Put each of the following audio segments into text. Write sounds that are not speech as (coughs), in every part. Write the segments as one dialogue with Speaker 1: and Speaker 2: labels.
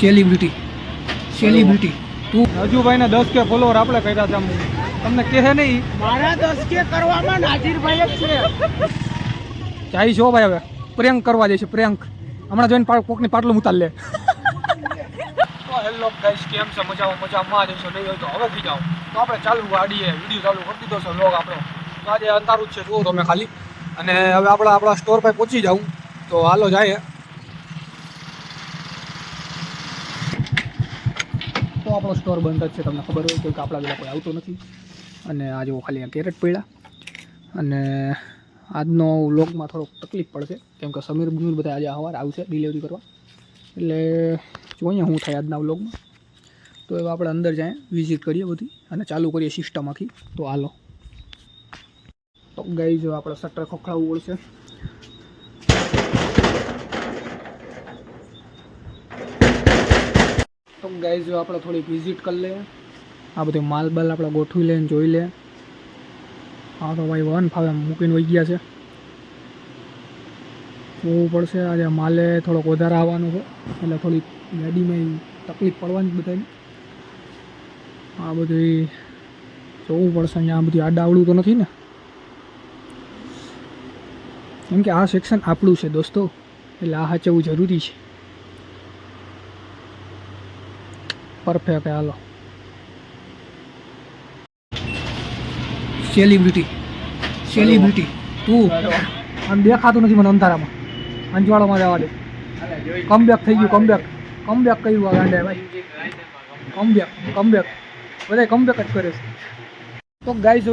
Speaker 1: Celebrity celebrity તું
Speaker 2: હજુભાઈને દસ કે ફોલોવર આપણે કર્યા છે તમને કહે નહીં.
Speaker 3: મારા દસ કે કરવામાં નાજીરભાઈ જ છે.
Speaker 2: ચાઈ છો ભાઈ હવે? પ્રેંક કરવા જઈશું પ્રેંક. હમણાં જોઈને કોકની પાટલું ઉતાર લે. હેલો ગાઈસ કેમ છે? મજામાં મજામાં. જશો નહીં હોય તો હવે થઈ જાઓ તો આપણે ચાલુ વાડીએ વીડિયો ચાલુ કરી દીધો છે લોગ આપણો. તો આજે અંધારું જ છે જુઓ તમે ખાલી. અને હવે આપણે આપણા સ્ટોર પર પહોંચી જાઉં. તો હાલો જાય આપણો સ્ટોર બંધ જ છે, તમને ખબર હોય કોઈ આપણા પેલા કોઈ આવતું નથી. અને આ જેવો ખાલી આ કેરેટ પડ્યા અને આજનો વ્લોગમાં થોડોક તકલીફ પડશે, કેમ કે સમીર બમીર બધા આજે સવારે આવશે ડિલિવરી કરવા. એટલે જોઈએ શું થાય આજના વ્લોગમાં. તો હવે આપણે અંદર જાય વિઝિટ કરીએ બધી અને ચાલુ કરીએ સિસ્ટમ આખી. તો હાલો. તો ગઈ જો આપણે શટર ખોખડાવવું પડશે. તો ગાઈ જો આપણે થોડી વિઝિટ કરી લઈએ. આ બધું માલ બાલ આપણે ગોઠવી લઈએ જોઈ લઈએ. હા તો ભાઈ વન ફાવે મૂકીને વહી ગયા છે. જોવું પડશે, આજે માલે થોડોક વધારે આવવાનું છે. એટલે થોડીક ગાડીમાં તકલીફ પડવાની બધાને. આ બધી જોવું પડશે, અહીંયા આ બધી આડાવડું તો નથી ને? કેમ કે આ સેક્શન આપણું છે દોસ્તો. એટલે આ હાચવવું જરૂરી છે. પરફેક્ટ હાલો.
Speaker 1: સેલિબ્રિટી સેલિબ્રિટી તું.
Speaker 2: અને દેખાતું નથી મને અંધારામાં. અંજવાળોમાં જવા દે. કમબેક થઈ ગયું કમબેક કમબેક કર્યું આ ગાંડે, ભાઈ. કમબેક કમબેક બધા કમબેક જ કરે છે. તો ગાઈઝ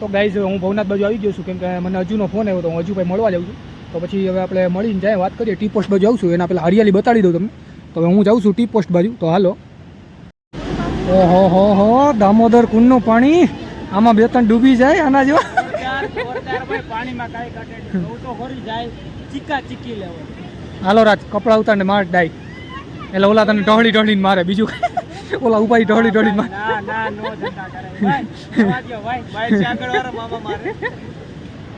Speaker 2: તો ગાઈઝ હું ભવનાથ બાજુ આવી ગયો છું. કેમ કે મને હજુનો ફોન આવ્યો તો હું હજુ ભાઈ મળવા જાઉં છું. તો પછી હવે આપણે મળીને જાય, વાત કરીએ. ટી પોસ્ટ બાજુ આવું છું એના પહેલાં હરિયાળી બતાડી દઉં તમને. તો હવે હું જાઉં છું ટી પોસ્ટ બાજુ. તો હાલો. ઓહો હો હો દામોદર કુંડનું પાણી. આમાં બે ત્રણ ડૂબી જાય આના જેવા.
Speaker 3: જોરદાર જોરદાર ભાઈ પાણીમાં કાંઈ કાઢે તો ખરી જાય ચીકા ચીકી લેવો
Speaker 2: હાલો રાજ કપડા ઉતારને માર ડાય. એટલે ઓલા તને ઢોળી ઢોળીને મારે બીજું. ઓલા ઉપાય ઢોળી ઢોળીને મારે
Speaker 3: ના ના નો ધંધા કરે. ભાઈ ભાઈ ભાઈ આગળ વાળા મામા મારે.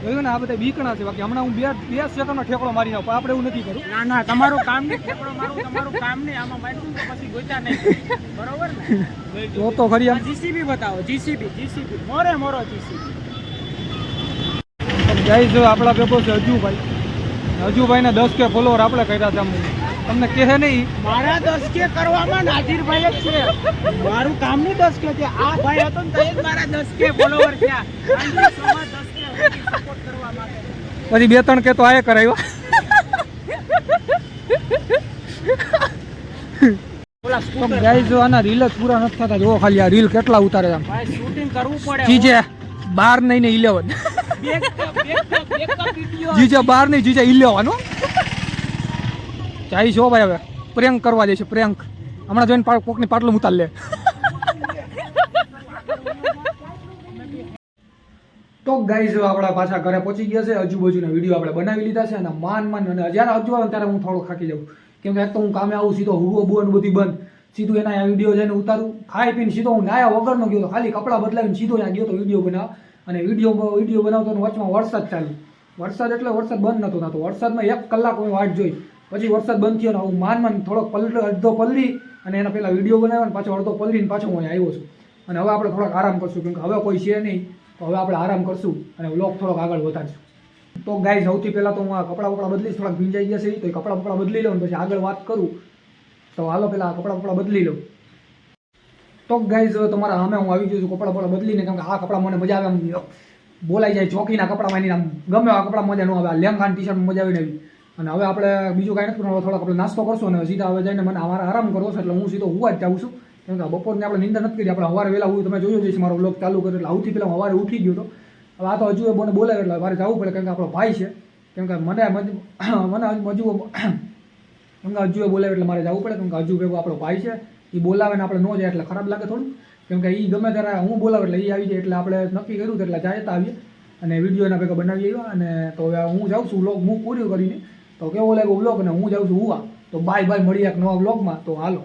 Speaker 2: જોયું ને આ બધા બીકણા છે. બાકી હમણાં હું બે બે સેકન્ડનો ઠેકડો મારી નાખું આપણે એવું નથી કરવું
Speaker 3: ના ના તમારું કામ નહીં ઠેકડો મારું તમારું કામ નહીં આમાં માર્યું તો પછી ગોતા નહીં. બરોબર ને?
Speaker 2: તો તો ખરી
Speaker 3: જીસીબી બતાવો જીસીબી જીસીબી મોરે મોરો જીસીબી
Speaker 2: જાય જો આપણા ભેગો છે હજુભાઈ હજુભાઈને દસ કે ફોલોવર આપણે કર્યા છે આમ. તમને કહે નહીં.
Speaker 3: મારા દસ કે કરવામાં નાજીરભાઈ જ છે. મારું કામ નહીં દસ કે છે. આ ભાઈ હતો ને તો મારા દસ કે ફોલોવર થયા. દસ
Speaker 2: પછી બે ત્રણ કે તો આયે કરાવ્યા
Speaker 3: ઓલા
Speaker 2: તો
Speaker 3: સ્કૂટર
Speaker 2: ગાઈ જો આના રીલ જ પૂરા નથી થતા. જો ખાલી આ રીલ કેટલા ઉતારે આમ.
Speaker 3: શૂટિંગ કરવું પડે
Speaker 2: જીજે બાર નહીં ને ઇલેવન જીજે બાર નહીં જીજે ઇલેવન ચાઈ છો ભાઈ હવે. પ્રેંક કરવા દેશે પ્રિયંક હમણાં જોઈને કોકની પાટલું ઉતાર લે. તો ગાઈઝ આપણા પાછા ઘરે પહોંચી ગયા છે. આજુબાજુના વીડિયો આપણે બનાવી લીધા છે અને માન માન અને જ્યારે હજુ આવે ત્યારે હું થોડો ખાકી જાઉં. કેમ કે એક તો હું કામે આવું, સીધો હુવો બુવાનું બધી બંધ. સીધું એના વીડિયો જઈને ઉતારું. ખાઈ પીને સીધો હું નાયા વગરનો ગયો તો ખાલી કપડાં બદલાવીને સીધો ત્યાં ગયો તો વીડિયો બનાવ. અને વીડિયો વીડિયો બનાવતો વચમાં વરસાદ ચાલુ. વરસાદ એટલે વરસાદ બંધ નહોતો થતો. વરસાદમાં એક કલાક હું વાટ જોઈ. પછી વરસાદ બંધ થયો ને હું માન માન થોડોક પલટ અડધો પલરી અને એના પહેલાં વીડિયો બનાવ્યો ને પાછો અડધો પલરીને પાછો હું આવ્યો છું. અને હવે આપણે થોડોક આરામ કરશું, કેમ કે હવે કોઈ છે નહીં. તો હવે આપણે આરામ કરશું અને લોક થોડોક આગળ વધારશું. તો ગાય સૌથી પહેલાં તો હું આ કપડાં બપડા બદલીશ, થોડાક ભીંજાઈ છે તો એ કપડાં બપડા બદલી લઉં પછી આગળ વાત કરું. તો હાલો પહેલાં આ કપડાં બપડા બદલી લઉં. તો ગાઈઝ તમારા સામે હું આવી ગયો છું કપડાં બપડા બદલીને, કેમ કે આ કપડાં મને મજા આવે આમ બોલાઈ જાય ચોકીના કપડામાં એની આમ ગમે આ કપડાં મજા ન આવે, આ લેંઘાન ટી શર્ટ મજા આવીને આવી. અને હવે આપણે બીજું કાંઈ નથી થોડાક આપણે નાસ્તો કરશું અને સીધા હવે જઈને મને અમારે આરામ કરવો છે, એટલે હું સીધો હોવા જ જાઉં છું. કેમ કે બપોરને આપણે નિંદર નથી કરી, આપણે સવારે વહેલા હું તમે જોયો જઈશ મારો બ્લોગ ચાલુ કર્યો એટલે આવતી પહેલાં સવારે ઉઠી ગયો તો હવે આ તો હજુ એ મને બોલાવે એટલે મારે જવું પડે કેમ કે આપણો ભાઈ છે. કેમ કે મને (coughs) મને હજુ (coughs) કેમ કે હજુ એ બોલાવે એટલે મારે જવું પડે, કેમ કે હજુ ભેગો આપણો ભાઈ છે. એ બોલાવે ને આપણે ન જાય એટલે ખરાબ લાગે થોડું. કેમ કે એ ગમે ત્યારે હું બોલાવે એટલે એ આવી જાય એટલે આપણે નક્કી કર્યું એટલે જાય આવીએ. અને વીડિયો એના ભેગા બનાવી આવ્યા અને તો હવે હું જાઉં છું વ્લોગ હું પૂર્યું કરીને. તો કેવો લાગ્યો વ્લોગ અને હું જાઉં છું હુવા તો બાય બાય મળીએ એક નવા વ્લોગમાં તો હાલો.